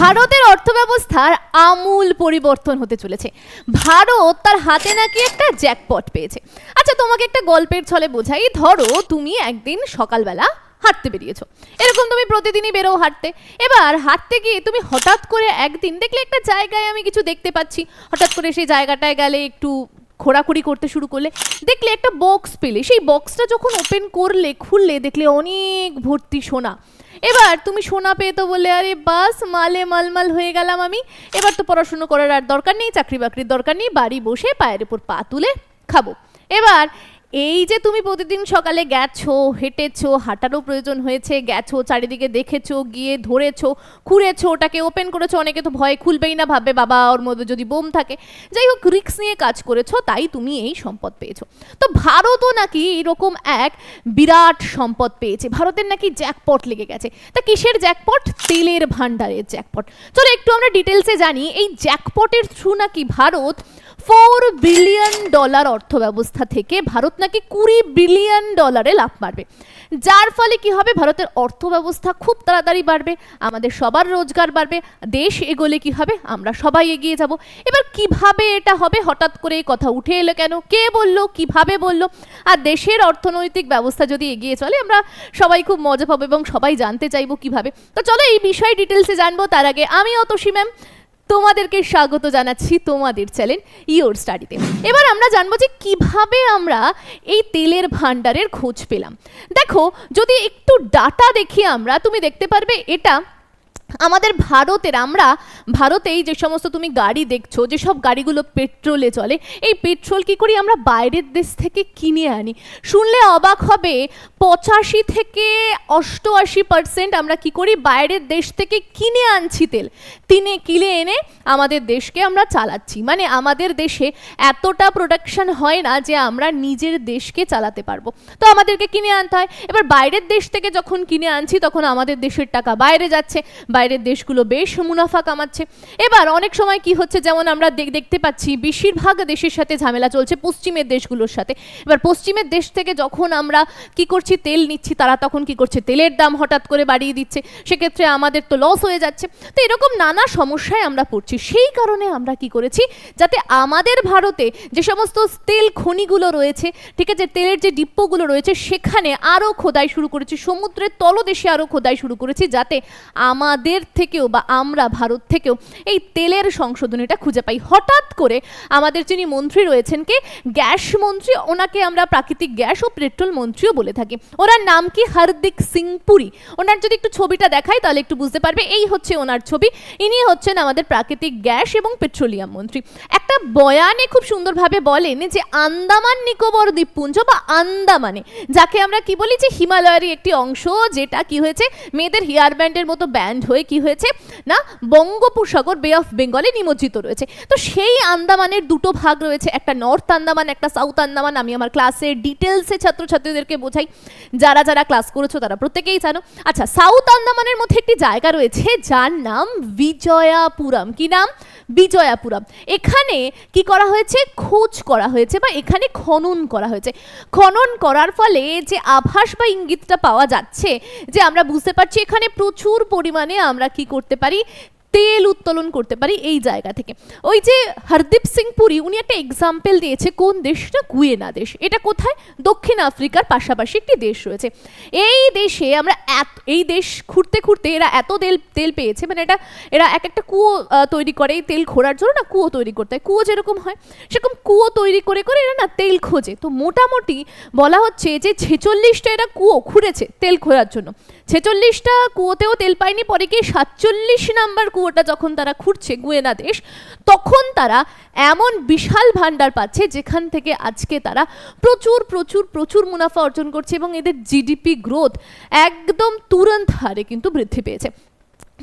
ভারতের অর্থব্যবস্থার আমূল পরিবর্তন হতে চলেছে। ভারত তার হাতে নাকি একটা জ্যাকপট পেয়েছে। আচ্ছা তোমাকে একটা গল্পের ছলে বোঝাই। ধরো, তুমি একদিন সকালবেলা হাঁটতে বেরিয়েছো। এরকম তুমি প্রতিদিনই বেরো হাঁটতে। এবার হাঁটতে গিয়ে তুমি হঠাৎ করে একদিন দেখলে একটা জায়গায় আমি কিছু দেখতে পাচ্ছি। হঠাৎ করে সেই জায়গাটায় গেলে একটু খোঁড়াখুড়ি করতে শুরু করলে। দেখলে একটা বক্স পেলে। সেই বক্সটা যখন ওপেন করলে, খুললে, দেখলে অনেক ভর্তি সোনা। এবার তুমি সোনা পেয়ে তো বলে আরে বাস, মালে মালমাল হয়ে গেলাম আমি। এবার তো পড়াশুনো করার আর দরকার নেই, চাকরি বাকরির দরকার নেই, বাড়ি বসে পায়ের উপর পা তুলে খাব। এবার এই যে তুমি প্রতিদিন সকালে গেছো, হেঁটেছো, হাঁটারও প্রয়োজন হয়েছে, গেছো, চারিদিকে দেখেছ, গিয়ে ধরেছো খুঁড়েছো ওটাকে ওপেন করেছ, অনেকে তো ভয় খুলবেই না ভাববে বাবা ওর মধ্যে যদি বোম থাকে। যাই হোক রিক্স নিয়ে কাজ করেছ, তাই তুমি এই সম্পদ পেয়েছ। তো ভারতও নাকি এরকম এক বিরাট সম্পদ পেয়েছে, ভারতের নাকি জ্যাকপট লেগে গেছে। তা কিসের জ্যাকপট তেলের ভান্ডারের জ্যাকপট চলো একটু আমরা ডিটেলসে জানি, এই জ্যাকপটের থ্রু নাকি ভারত ফোর বিলিয়ন ডলার অর্থব্যবস্থা থেকে ভারত নাকি কুড়ি বিলিয়ন ডলারে লাভ পাবে যার ফলে কি হবে? ভারতের অর্থব্যবস্থা খুব তাড়াতাড়ি বাড়বে, আমাদের সবার রোজগার বাড়বে, দেশ এগোলে কি হবে? আমরা সবাই এগিয়ে যাব। এবার কীভাবে এটা হবে? হঠাৎ করে এই কথা উঠে এলো কেন? কে বলল? কীভাবে বলল? আর দেশের অর্থনৈতিক ব্যবস্থা যদি এগিয়ে চলে, আমরা সবাই খুব মজা পাবো এবং সবাই জানতে চাইব কীভাবে। তো চলো এই বিষয়ে ডিটেলসে জানব। তার আগে আমি অতসী ম্যাম। তোমাদেরকে স্বাগত জানাচ্ছি তোমাদের চ্যানেল ইওর স্টাডিতে এবার আমরা জানব যে কীভাবে আমরা এই তেলের ভাণ্ডারের খোঁজ পেলাম। দেখো, যদি একটু ডাটা দেখি আমরা, তুমি দেখতে পারবে এটা আমাদের ভারতের, আমরা ভারতেই যে সমস্ত তুমি গাড়ি দেখছ যেসব গাড়িগুলো পেট্রোলে চলে, এই পেট্রোল কি করি আমরা বাইরের দেশ থেকে কিনে আনি? শুনলে অবাক হবে, পঁচাশি থেকে অষ্টআশি পার্সেন্ট আমরা কি করি বাইরের দেশ থেকে কিনে আনছি তেল। তিনে কিনে এনে আমাদের দেশকে আমরা চালাচ্ছি। মানে আমাদের দেশে এতটা প্রোডাকশন হয় না যে আমরা নিজের দেশকে চালাতে পারব। তো আমাদেরকে কিনে আনতে হয়। এবার বাইরের দেশ থেকে যখন কিনে আনছি, তখন আমাদের দেশের টাকা বাইরে যাচ্ছে। বাইরের দেশগুলো বেশ মুনাফা কামাচ্ছে। এবার অনেক সময় কি হচ্ছে, যেমন আমরা দেখতে পাচ্ছি বেশিরভাগ দেশের সাথে ঝামেলা চলছে পশ্চিমের দেশগুলোর সাথে। এবার পশ্চিমের দেশ থেকে যখন আমরা কি করছি, তেল নিচ্ছি, তারা তখন কি করছে, তেলের দাম হঠাৎ করে বাড়িয়ে দিচ্ছে। সেক্ষেত্রে আমাদের তো লস হয়ে যাচ্ছে। তো এরকম নানা সমস্যায় আমরা পড়ছি। সেই কারণে আমরা কি করেছি, যাতে আমাদের ভারতে যে সমস্ত তেল খনিগুলো রয়েছে, ঠিক আছে, তেলের যে ডিপ্পোগুলো রয়েছে, সেখানে আরও খোদাই শুরু করেছি। সমুদ্রের তলদেশে আরও খোদাই শুরু করেছি, যাতে আমাদের থেকেও বা আমরা ভারত থেকেও এই তেলের সংশোধনীটা খুঁজে পাই। হঠাৎ করে আমাদের যিনি মন্ত্রী রয়েছেন কে? গ্যাস মন্ত্রী। ওনাকে আমরা প্রাকৃতিক গ্যাস ও পেট্রোল মন্ত্রীও বলে থাকি। ওনার নাম কি? হার্দিক সিং পুরী। ওনার যদি একটু ছবিটা দেখাই তাহলে একটু বুঝতে পারবে। এই হচ্ছে ওনার ছবি। ইনি হচ্ছেন আমাদের প্রাকৃতিক গ্যাস এবং পেট্রোলিয়াম মন্ত্রী। একটা বয়ানে খুব সুন্দরভাবে বলেন যে আন্দামান নিকোবর দ্বীপপুঞ্জ বা আন্দামানে, যাকে আমরা কি বলি? যে হিমালয়েরই একটি অংশ, যেটা কি হয়েছে? মেয়েদের হেয়ার ব্যান্ডের মতো ব্যান্ড হয়ে কি হয়েছে? না, বঙ্গোপসাগর বে অফ বেঙ্গলে নিমজ্জিত রয়েছে। তো সেই আন্দামানের দুটো ভাগ রয়েছে, একটা নর্থ আন্দামান একটা সাউথ আন্দামান আমি আমার ক্লাসে ডিটেলসে ছাত্রছাত্রীদেরকে বোঝাই। যারা যারা ক্লাস করেছ, তারা প্রত্যেকেই জানো। আচ্ছা সাউথ আন্দামানের মধ্যে একটি জায়গা রয়েছে, যার নাম বিজয়াপুরম। কি নাম? বিজয়াপুরম। এখানে কি করা হয়েছে? খোঁজ করা হয়েছে বা এখানে খনন করা হয়েছে। খনন করার ফলে যে আভাস বা ইঙ্গিতটা পাওয়া যাচ্ছে যে আমরা বুঝতে পারছি এখানে প্রচুর পরিমাণে আমরা কি করতে পারি? তেল উত্তোলন করতে পারি এই জায়গা থেকে। ওই যে হরদীপ সিং পুরী, উনি একটা এক্সাম্পল দিয়েছে কোন দেশটা গুয়েনা দেশ। এটা কোথায়? দক্ষিণ আফ্রিকার পাশাপাশি একটি দেশ রয়েছে। এই দেশে আমরা এত, এই দেশ খুঁড়তে খুঁড়তে এরা এত তেল তেল পেয়েছে মানে এটা, এরা এক একটা কুয়ো তৈরি করে এই তেল খোঁড়ার জন্য না কুয়ো তৈরি করতে হয়। কুয়ো যেরকম হয়, সেরকম কুয়ো তৈরি করে করে এরা না তেল খোঁজে। তো মোটামুটি বলা হচ্ছে যে ছেচল্লিশটা এরা কুয়ো খুঁড়েছে তেল খোঁড়ার জন্য। ছেচল্লিশটা কুয়োতেও তেল পায়নি, পরে কি সাতচল্লিশ নাম্বার কুয়োটা যখন তারা খুঁড়ছে গুয়েনা দেশ, তখন তারা এমন বিশাল ভান্ডার পাচ্ছে যেখান থেকে আজকে তারা প্রচুর প্রচুর প্রচুর মুনাফা অর্জন করছে এবং এদের জিডিপি গ্রোথ একদম তুরন্ত হারে কিন্তু বৃদ্ধি পেয়েছে।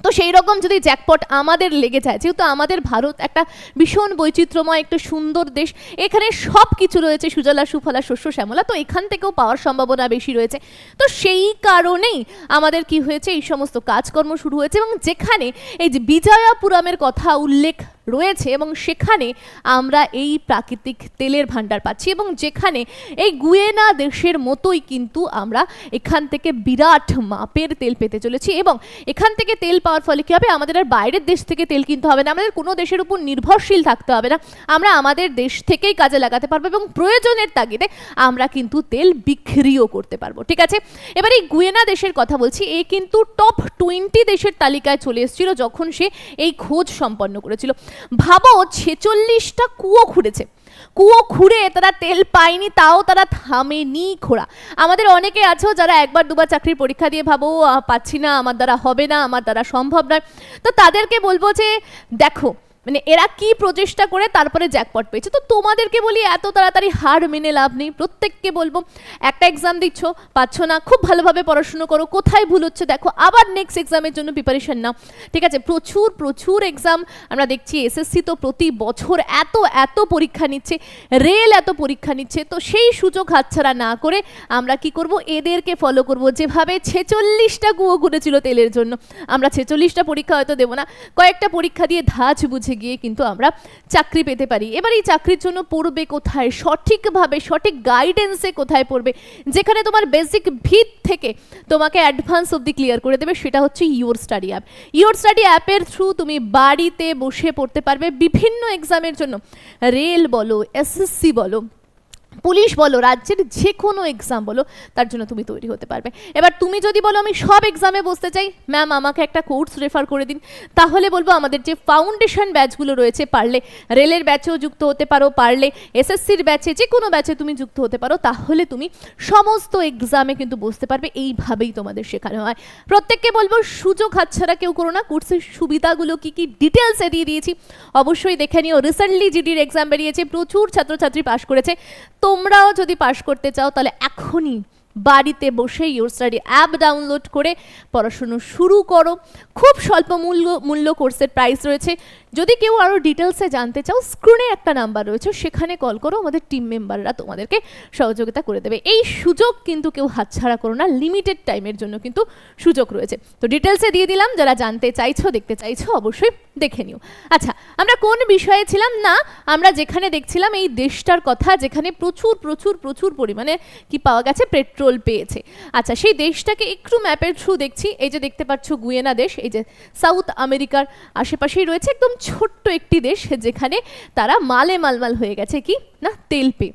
তো সেই রকম যদি জ্যাকপট আমাদের লেগে যায়, যেহেতু আমাদের ভারত একটা ভীষণ বৈচিত্র্যময়, একটা সুন্দর দেশ, এখানে সব কিছু রয়েছে, সুজলা, সুফলা, শস্য, শ্যামলা, তো এখান থেকেও পাওয়ার সম্ভাবনা বেশি রয়েছে। তো সেই কারণেই আমাদের কি হয়েছে, এই সমস্ত কাজকর্ম শুরু হয়েছে এবং যেখানে এই যে বিজয়াপুরামের কথা উল্লেখ রয়েছে এবং সেখানে আমরা এই প্রাকৃতিক তেলের ভাণ্ডার পাচ্ছি এবং যেখানে এই গুয়েনা দেশের মতোই কিন্তু আমরা এখান থেকে বিরাট মাপের তেল পেতে চলেছি এবং এখান থেকে তেল পাওয়ার ফলে কী হবে? আমাদের আর বাইরের দেশ থেকে তেল কিনতে হবে না। আমাদের কোনো দেশের উপর নির্ভরশীল থাকতে হবে না। আমরা আমাদের দেশ থেকেই কাজে লাগাতে পারব এবং প্রয়োজনের তাগিদে আমরা কিন্তু তেল বিক্রিও করতে পারব। ঠিক আছে? এবার এই গুয়েনা দেশের কথা বলছি। এ কিন্তু টপ টোয়েন্টি দেশের তালিকায় চলে এসেছিল যখন সে এই খোঁজ সম্পন্ন করেছিল। ভাবো ছেচল্লিশটা কুয়ো খুঁড়েছে। কুয়ো খুঁড়ে তারা তেল পায়নি, তাও তারা থামেনি খোঁড়া আমাদের অনেকে আছো যারা একবার দুবার চাকরির পরীক্ষা দিয়ে ভাবো পাচ্ছি না, আমার দ্বারা হবে না, আমার দ্বারা সম্ভব নয়। তো তাদেরকে বলব যে, দেখো মানে এরা কি প্রচেষ্টা করে তারপরে জ্যাকপট পেয়েছে। তো তোমাদেরকে বলি, এত তাড়াতাড়ি হার মেনে লাভ নেই। প্রত্যেককে বলব, একটা এক্সাম দিচ্ছ, পাচ্ছ না, খুব ভালোভাবে পড়াশুনো করো, কোথায় ভুল হচ্ছে দেখো, আবার নেক্সট এক্সামের জন্য প্রিপারেশন নাও। ঠিক আছে, প্রচুর প্রচুর এক্সাম আমরা দেখছি এসএসসি তো প্রতি বছর এত এত পরীক্ষা নিচ্ছে রেল এত পরীক্ষা নিচ্ছে, তো সেই সুযোগ হাতছাড়া না করে আমরা কি করব, এদেরকে ফলো করব। যেভাবে ছেচল্লিশটা কুয়ো ঘুরেছিল তেলের জন্য, আমরা ছেচল্লিশটা পরীক্ষা হয়তো দেবো না, কয়েকটা পরীক্ষা দিয়ে ধাঁচ বুঝে গিয়ে কিন্তু আমরা চাকরি পেতে পারি। এবার এই চাকরির জন্য পড়বে কোথায়? সঠিকভাবে, সঠিক গাইডেন্সে কোথায় পড়বে? যেখানে তোমার বেসিক ভিত থেকে তোমাকে অ্যাডভান্স অবধি ক্লিয়ার করে দেবে, সেটা হচ্ছে your study app your study অ্যাপের থ্রু তুমি বাড়িতে বসে পড়তে পারবে। বিভিন্ন এক্সামের জন্য রেল বলো এসএসসি বলো পুলিশ বলো, রাজ্যের যে কোনো এক্সাম বলো, তার জন্য তুমি তৈরি হতে পারবে। এবার তুমি যদি বলো, আমি সব এক্সামে বসতে চাই ম্যাম আমাকে একটা কোর্স রেফার করে দিন। তাহলে বলব, আমাদের যে ফাউন্ডেশন ব্যাচগুলো রয়েছে, পারলে রেলের ব্যাচেও যুক্ত হতে পারো, পারলে এসএসসির ব্যাচে যে কোনো ব্যাচে তুমি যুক্ত হতে পারো, তাহলে তুমি সমস্ত এক্সামে কিন্তু বসতে পারবে, এইভাবেই তোমাদের শেখানো হয়। প্রত্যেককে বলব, সুযোগ হাতছাড়া কেউ করো না কোর্সের সুবিধাগুলো কি কি ডিটেলসে দিয়ে দিয়েছি, অবশ্যই দেখে নিও। রিসেন্টলি জিডির এক্সাম বেরিয়েছে, প্রচুর ছাত্রছাত্রী পাশ করেছে তোমরাও যদি পাশ করতে চাও, তাহলে এখনই বাড়িতে বসে ইউর স্টাডি অ্যাপ ডাউনলোড করে পড়াশুনো শুরু করো। খুব স্বল্প মূল্য মূল্য কোর্সের প্রাইস রয়েছে। যদি কেউ আরও ডিটেলসে জানতে চাও স্ক্রিনে একটা নাম্বার রয়েছে, সেখানে কল করো, আমাদের টিম মেম্বাররা তোমাদেরকে সহযোগিতা করে দেবে। এই সুযোগ কিন্তু কেউ হাতছাড়া করো না লিমিটেড টাইমের জন্য কিন্তু সুযোগ রয়েছে। তো ডিটেলসে দিয়ে দিলাম, যারা জানতে চাইছো, দেখতে চাইছো, অবশ্যই দেখে নিও। আচ্ছা আমরা কোন বিষয়ে ছিলাম? না, আমরা যেখানে দেখছিলাম এই দেশটার কথা, যেখানে প্রচুর প্রচুর প্রচুর পরিমাণে কি পাওয়া গেছে? পেট্রোল পেয়েছে। আচ্ছা সেই দেশটাকে একটু ম্যাপের থ্রু দেখছি। এই যে দেখতে পাচ্ছ গুয়েনা দেশ, এই যে সাউথ আমেরিকার আশেপাশেই রয়েছে, একদম ছোট্ট একটি দেশ যেখানে তারা মালে মালমাল হয়ে গেছে, কি? না তেল পে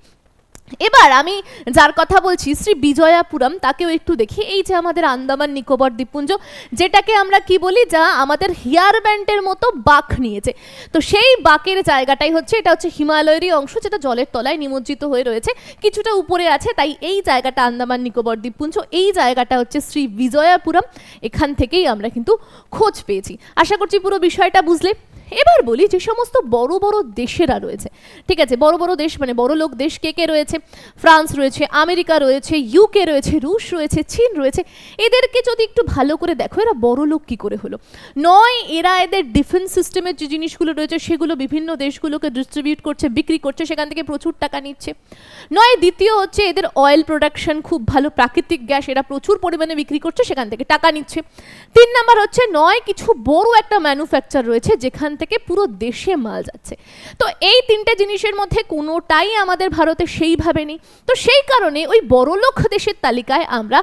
এবার আমি যার কথা বলছি, শ্রী বিজয়াপুরম, তাকেও একটু দেখি। এই যে আমাদের আন্দামান নিকোবর দ্বীপপুঞ্জ, যেটাকে আমরা কি বলি? যা আমাদের হেয়ার ব্যান্ডের মতো বাঁক নিয়েছে। তো সেই বাঁকের জায়গাটাই হচ্ছে, এটা হচ্ছে হিমালয়েরই অংশ, যেটা জলের তলায় নিমজ্জিত হয়ে রয়েছে। কিছুটা উপরে আছে, তাই এই জায়গাটা আন্দামান নিকোবর দ্বীপপুঞ্জ, এই জায়গাটা হচ্ছে শ্রী বিজয়াপুরম। এখান থেকেই আমরা কিন্তু খোঁজ পেয়েছি। আশা করছি পুরো বিষয়টা বুঝলে। এবার বলি যে সমস্ত বড় বড় দেশেরা রয়েছে। ঠিক আছে, বড় বড় দেশ মানে বড় লোক দেশ কে কে রয়েছে? ফ্রান্স রয়েছে, আমেরিকা রয়েছে, ইউকে রয়েছে, রুশ রয়েছে, চীন রয়েছে। এদেরকে যদি একটু ভালো করে দেখো, এরা বড় লোক কি করে হলো? নয়, এরা এদের ডিফেন্স সিস্টেমের যে জিনিসগুলো রয়েছে, সেগুলো বিভিন্ন দেশগুলোকে ডিস্ট্রিবিউট করছে, বিক্রি করছে, সেখান থেকে প্রচুর টাকা নিচ্ছে। নয়, দ্বিতীয় হচ্ছে এদের অয়েল প্রোডাকশন খুব ভালো, প্রাকৃতিক গ্যাস, এরা প্রচুর পরিমাণে বিক্রি করছে, সেখান থেকে টাকা নিচ্ছে। তিন নাম্বার হচ্ছে নয়, কিছু বড় একটা ম্যানুফ্যাকচার রয়েছে, যেখান থেকে পুরো দেশে মাল যাচ্ছে। তো এই তিনটে জিনিসের মধ্যে কোনোটাই আমাদের ভারতে সেইভাবে নেই। তো সেই কারণে ওই বড়লোক দেশের তালিকায় আমরা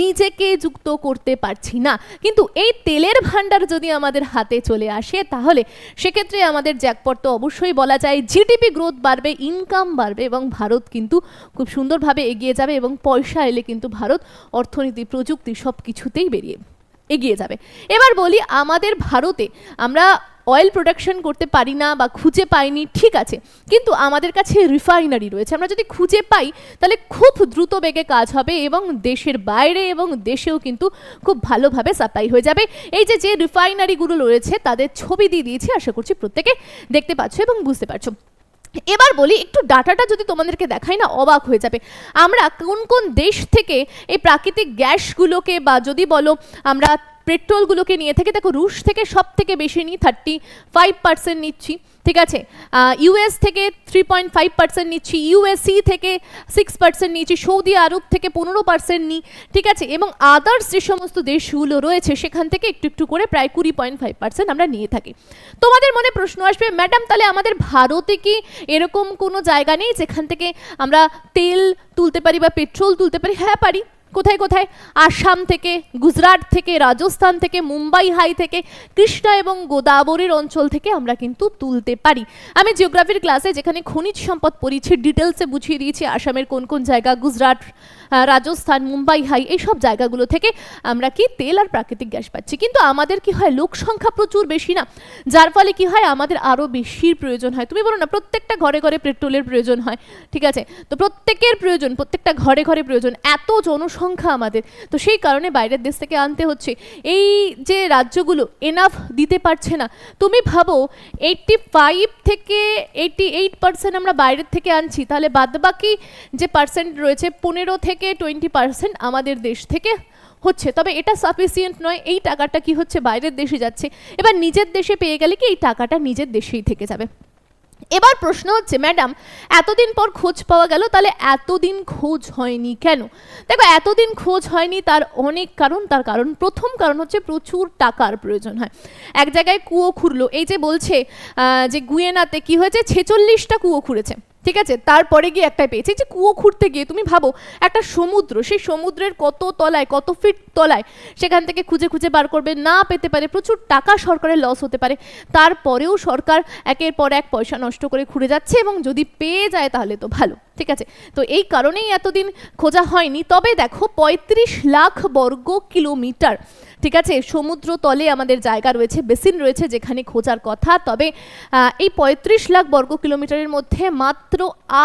নিজেকে যুক্ত করতে পারছি না। কিন্তু এই তেলের ভাণ্ডার যদি আমাদের হাতে চলে আসে, তাহলে সেক্ষেত্রে আমাদের জ্যাকপট তো অবশ্যই বলা যায় জিডিপি গ্রোথ বাড়বে, ইনকাম বাড়বে এবং ভারত কিন্তু খুব সুন্দরভাবে এগিয়ে যাবে এবং পয়সা এলে কিন্তু ভারত অর্থনীতি, প্রযুক্তি সব কিছুতেই বেরিয়ে, এগিয়ে যাবে। এবার বলি আমাদের ভারতে আমরা অয়েল প্রোডাকশন করতে পারি না বা খুঁজে পাইনি, ঠিক আছে। কিন্তু আমাদের কাছে রিফাইনারি রয়েছে। আমরা যদি খুঁজে পাই, তাহলে খুব দ্রুত বেগে কাজ হবে এবং দেশের বাইরে এবং দেশেও কিন্তু খুব ভালোভাবে সাপ্লাই হয়ে যাবে। এই যে যে রিফাইনারিগুলো রয়েছে, তাদের ছবি দিয়ে দিয়েছি, আশা করছি প্রত্যেকে দেখতে পাচ্ছ এবং বুঝতে পারছ। এবার বলি, একটু ডাটাটা যদি তোমাদেরকে দেখাই না, অবাক হয়ে যাবে। আমরা কোন কোন দেশ থেকে এই প্রাকৃতিক গ্যাসগুলোকে বা যদি বলো, আমরা পেট্রোলগুলোকে নিয়ে থাকি, দেখো রুশ থেকে সব থেকে বেশি নিই থার্টি ফাইভ পার্সেন্ট নিচ্ছি, ঠিক আছে? ইউএস থেকে থ্রি পয়েন্ট ফাইভ পার্সেন্ট নিচ্ছি ইউএসসি থেকে সিক্স পার্সেন্ট নিচ্ছি, সৌদি আরব থেকে পনেরো পার্সেন্ট নিই, ঠিক আছে? এবং আদার্স যে সমস্ত দেশগুলো রয়েছে, সেখান থেকে একটু একটু করে প্রায় কুড়ি পয়েন্ট ফাইভ পার্সেন্ট আমরা নিয়ে থাকি। তোমাদের মনে প্রশ্ন আসবে, ম্যাডাম, তাহলে আমাদের ভারতে কি এরকম কোনো জায়গা নেই যেখান থেকে আমরা তেল তুলতে পারি বা পেট্রোল তুলতে পারি? হ্যাঁ পারি। কোথায় কোথায়? আসাম থেকে, গুজরাট থেকে, রাজস্থান থেকে, মুম্বাই হাই থেকে, কৃষ্ণা এবং গোদাবরীর অঞ্চল থেকে আমরা কিন্তু তুলতে পারি। আমি জিওগ্রাফির ক্লাসে যেখানে খনিজ সম্পদ পড়িয়েছি ডিটেলসে বুঝিয়ে দিয়েছি আসামের কোন কোন জায়গা, গুজরাট রাজস্থান, মুম্বাই, হাই, এইসব জায়গাগুলো থেকে আমরা কি তেল আর প্রাকৃতিক গ্যাস পাচ্ছি। কিন্তু আমাদের কি হয়, লোক সংখ্যা প্রচুর বেশি না? যার ফলে কি হয়, আমাদের আরও বেশির প্রয়োজন হয়। তুমি বলো না, প্রত্যেকটা ঘরে ঘরে পেট্রোলের প্রয়োজন হয়, ঠিক আছে? তো প্রত্যেকের প্রয়োজন, প্রত্যেকটা ঘরে ঘরে প্রয়োজন, এত জনসংখ্যা আমাদের। তো সেই কারণে বাইরের দেশ থেকে আনতে হচ্ছে। এই যে রাজ্যগুলো এনাফ দিতে পারছে না, তুমি ভাবো এইটটি ফাইভ থেকে এইটটি এইট পার্সেন্ট আমরা বাইরের থেকে আনছি, তাহলে বাদবাকি যে পার্সেন্ট রয়েছে, পনেরো থেকে টোয়েন্টি পার্সেন্ট আমাদের দেশ থেকে হচ্ছে। তবে এটা সাফিসিয়েন্ট নয়, এই টাকাটা কি হচ্ছে বাইরের দেশে যাচ্ছে। এবার নিজের দেশে পেয়ে গেলে কি এই টাকাটা নিজের দেশেই থেকে যাবে? এবার প্রশ্ন হচ্ছে ম্যাডাম এতদিন পর খোঁজ পাওয়া গেল, তাহলে এতদিন খোঁজ হয়নি কেন? দেখো, এতদিন খোঁজ হয়নি তার অনেক কারণ, তার কারণ, প্রথম কারণ হচ্ছে প্রচুর টাকার প্রয়োজন হয়। এক জায়গায় কুয়ো খুঁড়লো, এই যে বলছে যে গুয়েনাতে কি হয়েছে, ছেচল্লিশটা কুয়ো খুঁড়েছে। ঠিক আছে? তারপরে গিয়ে একটাই পেয়েছি। যে কুয়ো খুঁড়তে গিয়ে তুমি ভাবো, একটা সমুদ্র, সেই সমুদ্রের কত তলায়, কত ফিট তলায় সেখান থেকে খুঁজে খুঁজে বার করবে, না পেতে পারে, প্রচুর টাকা সরকারের লস হতে পারে। তারপরেও সরকার একের পর এক পয়সা নষ্ট করে খুঁড়ে যাচ্ছে এবং যদি পেয়ে যায় তাহলে তো ভালো, ঠিক আছে? তো এই কারণেই এতদিন খোঁজা হয়নি। তবে দেখো, পঁয়ত্রিশ লাখ বর্গ কিলোমিটার ঠিক আছে সমুদ্র তলে আমাদের জায়গা রয়েছে, বেসিন রয়েছে যেখানে খোঁজার কথা। তবে এই পঁয়ত্রিশ লাখ বর্গ কিলোমিটারের মধ্যে মাত্র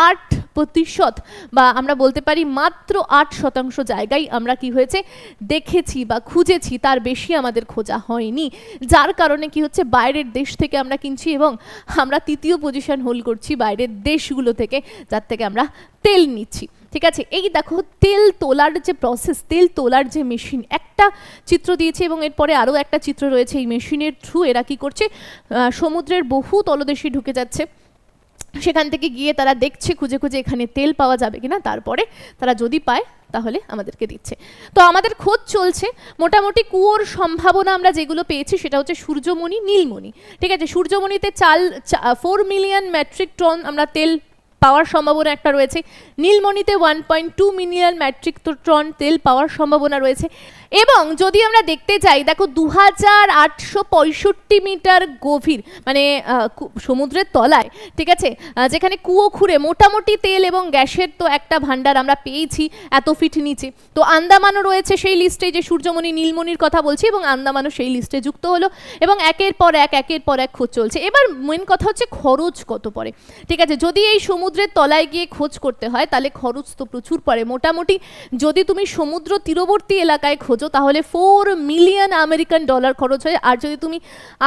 আট প্রতিশত বা আমরা বলতে পারি মাত্র আট শতাংশ জায়গায় আমরা কি হয়েছে, দেখেছি বা খুঁজেছি, তার বেশি আমাদের খোঁজা হয়নি। যার কারণে কি হচ্ছে, বাইরের দেশ থেকে আমরা কিনছি এবং আমরা তৃতীয় পজিশন হোল্ড করছি বাইরের দেশগুলো থেকে, যার থেকে আমরা তেল নিচ্ছি। ঠিক আছে? এই দেখো, তেল তোলার যে প্রসেস তেল তোলার যে মেশিন একটা চিত্র দিয়েছে এবং এরপরে আরও একটা চিত্র রয়েছে এই মেশিনের থ্রু এরা কি করছে? সমুদ্রের বহু তলদেশে ঢুকে যাচ্ছে। সেখান থেকে গিয়ে তারা দেখছে, খুঁজে খুঁজে এখানে তেল পাওয়া যাবে কিনা। তারপরে তারা যদি পায়, তাহলে আমাদেরকে দিচ্ছে। তো আমাদের খোঁজ চলছে। মোটামুটি কুয়োর সম্ভাবনা আমরা যেগুলো পেয়েছি, সেটা হচ্ছে সূর্যমণি, নীলমণি। ঠিক আছে? সূর্যমণিতে চাল ফোর মিলিয়ন মেট্রিক টন আমরা তেল পাওয়ার সম্ভাবনা একটা রয়েছে। নীলমণিতে one point two million metric ton তেল পাওয়ার সম্ভাবনা রয়েছে। এবং যদি আমরা দেখতে চাই দেখো দু হাজার আটশো পঁয়ষট্টি মিটার গভীর মানে সমুদ্রের তলায়, ঠিক আছে? যেখানে কুয়ো খুঁড়ে মোটামুটি তেল এবং গ্যাসের তো একটা ভান্ডার আমরা পেয়েছি এত ফিট নিচে। তো আন্দামানও রয়েছে সেই লিস্টে যে সূর্যমণি নীলমণির কথা বলছি এবং আন্দামানও সেই লিস্টে যুক্ত হলো এবং একের পর এক, একের পর এক খোঁজ চলছে। এবার মেন কথা হচ্ছে খরচ কত পড়ে, ঠিক আছে? যদি এই সমুদ্রের তলায় গিয়ে খোঁজ করতে হয়, তাহলে খরচ তো প্রচুর পড়ে। মোটামুটি যদি তুমি সমুদ্র তীরবর্তী এলাকায় খোঁজো তাহলে ফোর মিলিয়ন আমেরিকান ডলার খরচ হয়, আর যদি তুমি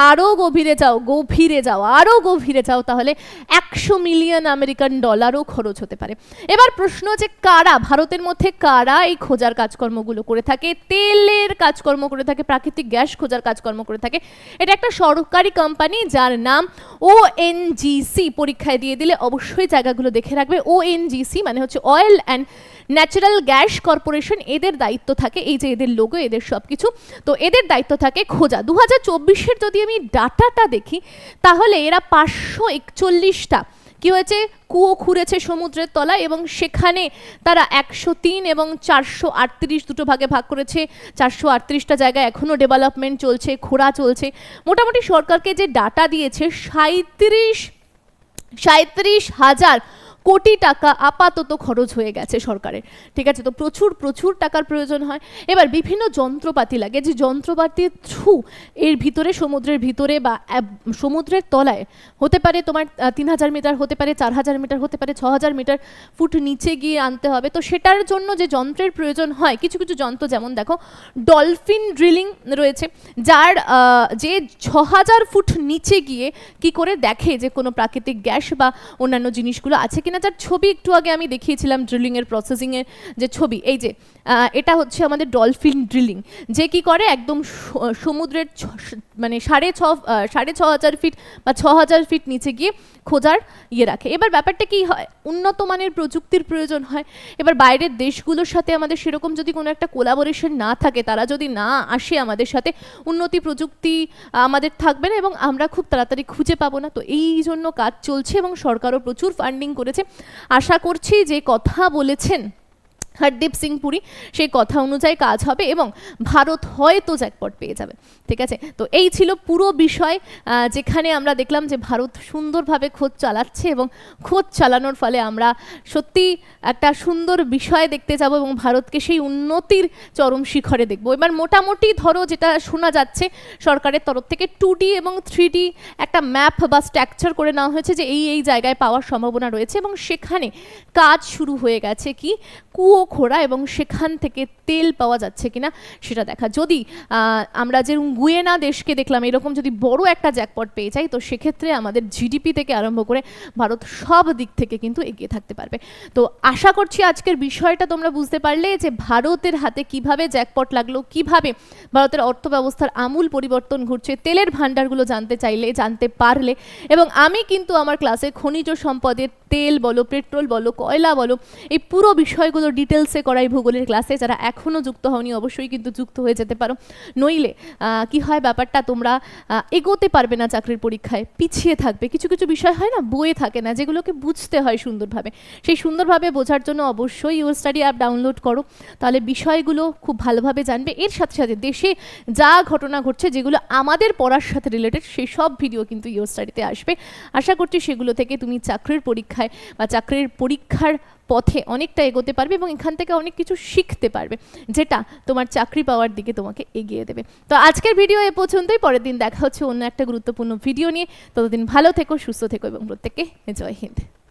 আরও গভীরে যাও গভীরে যাও আরও গভীরে যাও, তাহলে একশো মিলিয়ন আমেরিকান ডলারও খরচ হতে পারে। এবার প্রশ্ন যে কারা, ভারতের মধ্যে কারা এই খোঁজার কাজকর্মগুলো করে থাকে? তেলের কাজকর্ম করে থাকে, প্রাকৃতিক গ্যাস খোঁজার কাজকর্ম করে থাকে। এটা একটা সরকারি কোম্পানি যার নাম ওএনজিসি পরীক্ষায় দিয়ে দিলে অবশ্যই জায়গাগুলো দেখে রাখবে। ওএনজিসি মানে হচ্ছে oil and natural gas corporation এদের দায়িত্ব থাকে, এই যে এদের লোগো এদের সব কিছু তো এদের দায়িত্ব থাকে খোঁজা। দু হাজার চব্বিশের যদি আমি ডাটাটা দেখি, তাহলে এরা পাঁচশো একচল্লিশটা কি হয়েছে? কুয়ো খুঁড়েছে সমুদ্রের তলায় এবং সেখানে তারা একশো তিন এবং চারশো আটত্রিশ দুটো ভাগে ভাগ করেছে। চারশো আটত্রিশটা জায়গায় এখনও ডেভেলপমেন্ট চলছে, খোঁড়া চলছে। মোটামুটি সরকারকে যে ডাটা দিয়েছে সাঁত্রিশ সাঁত্রিশ হাজার কোটি টাকা আপাতত খরচ হয়ে গেছে সরকারের। ঠিক আছে, তো প্রচুর প্রচুর টাকার প্রয়োজন হয়। এবার বিভিন্ন যন্ত্রপাতি লাগে, যে যন্ত্রপাতির থ্রু এর ভিতরে, সমুদ্রের ভিতরে বা সমুদ্রের তলায় হতে পারে তোমার তিন হাজার মিটার হতে পারে, চার হাজার মিটার হতে পারে, ছ হাজার মিটার ফুট নিচে গিয়ে আনতে হবে। তো সেটার জন্য যে যন্ত্রের প্রয়োজন হয়, কিছু কিছু যন্ত্র যেমন দেখো, ডলফিন ড্রিলিং রয়েছে, যার যে ছ হাজার ফুট নিচে গিয়ে কি করে দেখে যে কোনো প্রাকৃতিক গ্যাস বা অন্যান্য জিনিসগুলো আছে কিনা যার ছবি একটু আগে আমি দেখিয়েছিলাম ড্রিলিংয়ের প্রসেসিংয়ের যে ছবি, এই যে এটা হচ্ছে আমাদের ডলফিন ড্রিলিং যে কি করে একদম সমুদ্রের মানে সাড়ে ছ সাড়ে ছ হাজার ফিট বা ছ হাজার ফিট নিচে গিয়ে খোঁজার ইয়ে রাখে। এবার ব্যাপারটা কি হয়? উন্নত মানের প্রযুক্তির প্রয়োজন হয়। এবার বাইরের দেশগুলোর সাথে আমাদের সেরকম যদি কোনো একটা কোলাবোরেশন না থাকে, তারা যদি না আসে আমাদের সাথে, উন্নতি প্রযুক্তি আমাদের থাকবে না এবং আমরা খুব তাড়াতাড়ি খুঁজে পাবো না। তো এই জন্য কাজ চলছে এবং সরকারও প্রচুর ফান্ডিং করেছে। আশা করছি যে কথা বলেছেন হরদীপ সিং পুরী, সেই কথা অনুযায়ী কাজ হবে এবং ভারত হয়তো জ্যাকপট পেয়ে যাবে, ঠিক আছে? তো এই ছিল পুরো বিষয় যেখানে আমরা দেখলাম যে ভারত সুন্দরভাবে খোঁজ চালাচ্ছে এবং খোঁজ চালানোর ফলে আমরা সত্যি একটা সুন্দর বিষয় দেখতে যাব এবং ভারতকে সেই উন্নতির চরম শিখরে দেখব। এবার মোটামুটি ধরো যেটা শোনা যাচ্ছে, সরকারের তরফ থেকে টু এবং থ্রি একটা ম্যাপ বা স্ট্রাকচার করে নেওয়া হয়েছে যে এই এই জায়গায় পাওয়ার সম্ভাবনা রয়েছে এবং সেখানে কাজ শুরু হয়ে গেছে কি? কুয়ো খোঁড়া এবং সেখান থেকে তেল পাওয়া যাচ্ছে কিনা সেটা দেখা। যদি আমরা যে গুয়েনা দেশকে দেখলাম, এরকম যদি বড় একটা জ্যাকপট পেয়ে যাই, তো সেক্ষেত্রে আমাদের জিডিপি থেকে আরম্ভ করে ভারত সব দিক থেকে কিন্তু এগিয়ে থাকতে পারবে। তো আশা করছি আজকের বিষয়টা তোমরা বুঝতে পারলে যে ভারতের হাতে কীভাবে জ্যাকপট লাগল, কীভাবে ভারতের অর্থ ব্যবস্থার আমূল পরিবর্তন ঘটছে, তেলের ভাণ্ডারগুলো জানতে চাইলে, জানতে পারলে এবং আমি কিন্তু আমার ক্লাসে খনিজ সম্পদের তেল বলো, পেট্রোল বলো, কয়লা বলো, এই পুরো বিষয়গুলো ডিটেলসে করাই ভূগোলের ক্লাসে, যারা এখনও যুক্ত হওনি অবশ্যই কিন্তু যুক্ত হয়ে যেতে পারো। নইলে কি হয় ব্যাপারটা? তোমরা এগোতে পারবে না চাকরির পরীক্ষায়, পিছিয়ে থাকবে। কিছু কিছু বিষয় হয় না বইয়ে থাকে না, যেগুলোকে বুঝতে হয় সুন্দরভাবে। সেই সুন্দরভাবে বোঝার জন্য অবশ্যই ইউর স্টাডি অ্যাপ ডাউনলোড করো। তাহলে বিষয়গুলো খুব ভালোভাবে জানবে। এর সাথে সাথে দেশে যা ঘটনা ঘটছে, যেগুলো আমাদের পড়ার সাথে রিলেটেড সেই সব ভিডিও কিন্তু ইউর স্টাডিতে আসবে। আশা করছি সেগুলো থেকে তুমি চাকরির পরীক্ষায় বা চাকরির পরীক্ষার পথে অনেকটা এগোতে পারবে এবং এখান থেকে অনেক কিছু শিখতে পারবে, যেটা তোমার চাকরি পাওয়ার দিকে তোমাকে এগিয়ে দেবে। তো আজকের ভিডিও এ পর্যন্তই, পরের দিন দেখা হচ্ছে অন্য একটা গুরুত্বপূর্ণ ভিডিও নিয়ে। ততদিন ভালো থেকো, সুস্থ থেকো এবং প্রত্যেককে জয় হিন্দ।